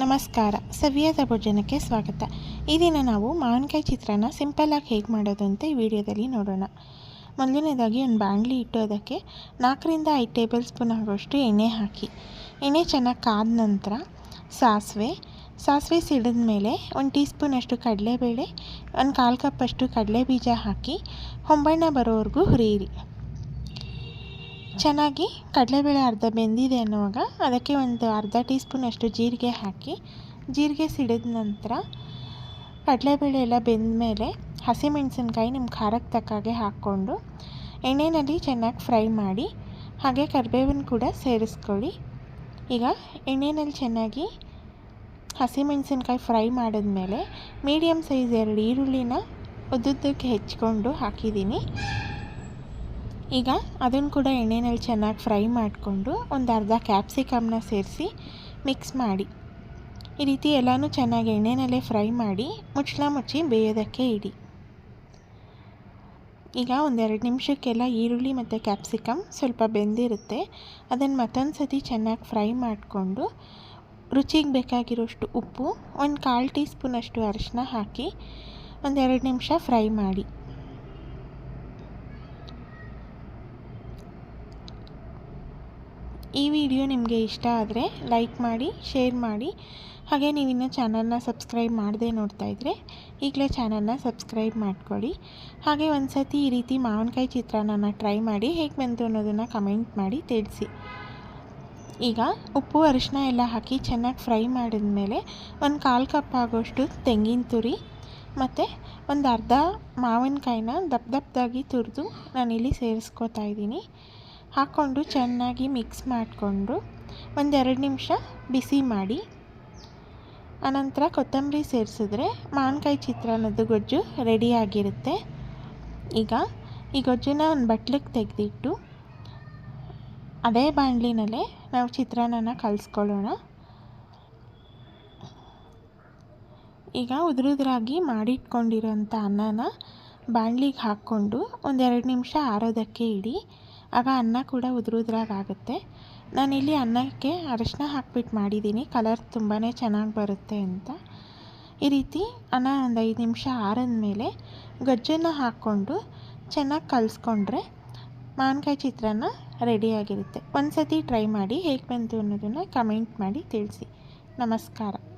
ನಮಸ್ಕಾರ. ಸವಿಯಾದ ಭೋಜನಕ್ಕೆ ಸ್ವಾಗತ. ಈ ದಿನ ನಾವು ಮಾವಿನಕಾಯಿ ಚಿತ್ರಾನ್ನ ಸಿಂಪಲ್ಲಾಗಿ ಹೇಗೆ ಮಾಡೋದು ಅಂತ ಈ ವಿಡಿಯೋದಲ್ಲಿ ನೋಡೋಣ. ಮೊದಲನೇದಾಗಿ ಒಂದು ಬಾಣಲಿ ಇಟ್ಟು ಅದಕ್ಕೆ ನಾಲ್ಕರಿಂದ ಐದು ಟೇಬಲ್ ಸ್ಪೂನ್ ಆಗೋಷ್ಟು ಎಣ್ಣೆ ಹಾಕಿ. ಎಣ್ಣೆ ಚೆನ್ನಾಗಿ ಕಾದ ನಂತರ ಸಾಸಿವೆ ಸಾಸಿವೆ ಸಿಡಿದ ಮೇಲೆ ಒಂದು ಟೀ ಸ್ಪೂನಷ್ಟು ಕಡಲೆಬೇಳೆ, ಒಂದು ಕಾಲು ಕಪ್ಪಷ್ಟು ಕಡಲೆ ಬೀಜ ಹಾಕಿ, ಹೊಂಬಣ್ಣ ಬರೋವರೆಗೂ ಹುರಿಯಿರಿ. ಚೆನ್ನಾಗಿ ಕಡಲೆಬೇಳೆ ಅರ್ಧ ಬೆಂದಿದೆ ಅನ್ನುವಾಗ ಅದಕ್ಕೆ ಒಂದು ಅರ್ಧ ಟೀ ಸ್ಪೂನಷ್ಟು ಜೀರಿಗೆ ಹಾಕಿ, ಜೀರಿಗೆ ಸಿಡಿದ ನಂತರ ಕಡಲೆಬೇಳೆ ಎಲ್ಲ ಬೆಂದ ಮೇಲೆ ಹಸಿಮೆಣಸಿನ್ಕಾಯಿ ನಿಮ್ಮ ಖಾರಕ್ಕೆ ತಕ್ಕ ಹಾಗೆ ಹಾಕ್ಕೊಂಡು ಎಣ್ಣೆಯಲ್ಲಿ ಚೆನ್ನಾಗಿ ಫ್ರೈ ಮಾಡಿ, ಹಾಗೆ ಕರಿಬೇವನ್ನು ಕೂಡ ಸೇರಿಸ್ಕೊಳ್ಳಿ. ಈಗ ಎಣ್ಣೆಯಲ್ಲಿ ಚೆನ್ನಾಗಿ ಹಸಿಮೆಣಸಿನ್ಕಾಯಿ ಫ್ರೈ ಮಾಡಿದ್ಮೇಲೆ ಮೀಡಿಯಮ್ ಸೈಜ್ ಎರಡು ಈರುಳ್ಳಿನ ಉದ್ದುದ್ದಕ್ಕೆ ಹೆಚ್ಕೊಂಡು ಹಾಕಿದ್ದೀನಿ. ಈಗ ಅದನ್ನು ಕೂಡ ಎಣ್ಣೆಯಲ್ಲಿ ಚೆನ್ನಾಗಿ ಫ್ರೈ ಮಾಡಿಕೊಂಡು ಒಂದು ಅರ್ಧ ಕ್ಯಾಪ್ಸಿಕಮ್ನ ಸೇರಿಸಿ ಮಿಕ್ಸ್ ಮಾಡಿ. ಈ ರೀತಿ ಎಲ್ಲನೂ ಚೆನ್ನಾಗಿ ಎಣ್ಣೆನಲ್ಲೇ ಫ್ರೈ ಮಾಡಿ ಮುಚ್ಚಳ ಮುಚ್ಚಿ ಬೇಯೋದಕ್ಕೆ ಇಡಿ. ಈಗ ಒಂದೆರಡು ನಿಮಿಷಕ್ಕೆಲ್ಲ ಈರುಳ್ಳಿ ಮತ್ತು ಕ್ಯಾಪ್ಸಿಕಮ್ ಸ್ವಲ್ಪ ಬೆಂದಿರುತ್ತೆ. ಅದನ್ನು ಮತ್ತೊಂದು ಸತಿ ಚೆನ್ನಾಗಿ ಫ್ರೈ ಮಾಡಿಕೊಂಡು ರುಚಿಗೆ ಬೇಕಾಗಿರೋಷ್ಟು ಉಪ್ಪು, ಒಂದು ಕಾಲು ಟೀ ಸ್ಪೂನಷ್ಟು ಅರಿಶಿನ ಹಾಕಿ ಒಂದೆರಡು ನಿಮಿಷ ಫ್ರೈ ಮಾಡಿ. ಈ ವಿಡಿಯೋ ನಿಮಗೆ ಇಷ್ಟ ಆದರೆ ಲೈಕ್ ಮಾಡಿ, ಶೇರ್ ಮಾಡಿ. ಹಾಗೆ ನೀವಿನ್ನು ಚಾನಲ್ನ ಸಬ್ಸ್ಕ್ರೈಬ್ ಮಾಡದೆ ನೋಡ್ತಾ ಇದ್ದರೆ ಈಗಲೇ ಚಾನಲ್ನ ಸಬ್ಸ್ಕ್ರೈಬ್ ಮಾಡ್ಕೊಳ್ಳಿ. ಹಾಗೆ ಒಂದು ಸತಿ ಈ ರೀತಿ ಮಾವಿನಕಾಯಿ ಚಿತ್ರಾನ್ನ ಟ್ರೈ ಮಾಡಿ ಹೇಗೆ ಬಂತು ಅನ್ನೋದನ್ನು ಕಮೆಂಟ್ ಮಾಡಿ ತಿಳಿಸಿ. ಈಗ ಉಪ್ಪು ಅರಿಶಿನ ಎಲ್ಲ ಹಾಕಿ ಚೆನ್ನಾಗಿ ಫ್ರೈ ಮಾಡಿದ್ಮೇಲೆ ಒಂದು ಕಾಲು ಕಪ್ ಆಗೋಷ್ಟು ತೆಂಗಿನ ತುರಿ ಮತ್ತು ಒಂದು ಅರ್ಧ ಮಾವಿನಕಾಯಿನ ದಪ್ಪ ದಪ್ಪದಾಗಿ ತುರಿದು ನಾನಿಲ್ಲಿ ಸೇರಿಸ್ಕೋತಾ ಇದ್ದೀನಿ. ಹಾಕ್ಕೊಂಡು ಚೆನ್ನಾಗಿ ಮಿಕ್ಸ್ ಮಾಡಿಕೊಂಡು ಒಂದೆರಡು ನಿಮಿಷ ಬಿಸಿ ಮಾಡಿ, ಆನಂತರ ಕೊತ್ತಂಬರಿ ಸೇರಿಸಿದ್ರೆ ಮಾವಿನಕಾಯಿ ಚಿತ್ರಾನ್ನದ್ದು ಗೊಜ್ಜು ರೆಡಿಯಾಗಿರುತ್ತೆ ಈಗ ಈ ಗೊಜ್ಜನ್ನ ಒಂದು ಬಟ್ಲಿಗೆ ತೆಗೆದಿಟ್ಟು ಅದೇ ಬಾಣಲಿನಲ್ಲೇ ನಾವು ಚಿತ್ರಾನ್ನನ ಕಲಿಸ್ಕೊಳ್ಳೋಣ. ಈಗ ಉದುರುದ್ರಾಗಿ ಮಾಡಿಟ್ಕೊಂಡಿರೋಂಥ ಅನ್ನನ ಬಾಣಲಿಗೆ ಹಾಕ್ಕೊಂಡು ಒಂದೆರಡು ನಿಮಿಷ ಆರೋದಕ್ಕೆ ಇಡಿ. ಆಗ ಅನ್ನ ಕೂಡ ಉದುರುದ್ರಾಗುತ್ತೆ ನಾನಿಲ್ಲಿ ಅನ್ನಕ್ಕೆ ಅರಶಿನ ಹಾಕ್ಬಿಟ್ಟು ಮಾಡಿದ್ದೀನಿ ಕಲರ್ ತುಂಬಾ ಚೆನ್ನಾಗಿ ಬರುತ್ತೆ ಅಂತ. ಈ ರೀತಿ ಅನ್ನ ಒಂದು ಐದು ನಿಮಿಷ ಆರಿದ್ಮೇಲೆ ಗಜ್ಜನ್ನು ಹಾಕ್ಕೊಂಡು ಚೆನ್ನಾಗಿ ಕಲಿಸ್ಕೊಂಡ್ರೆ ಮಾವಿನಕಾಯಿ ಚಿತ್ರಾನ್ನ ರೆಡಿಯಾಗಿರುತ್ತೆ ಒಂದು ಸತಿ ಟ್ರೈ ಮಾಡಿ ಹೇಗೆ ಬಂತು ಅನ್ನೋದನ್ನು ಕಮೆಂಟ್ ಮಾಡಿ ತಿಳಿಸಿ. ನಮಸ್ಕಾರ.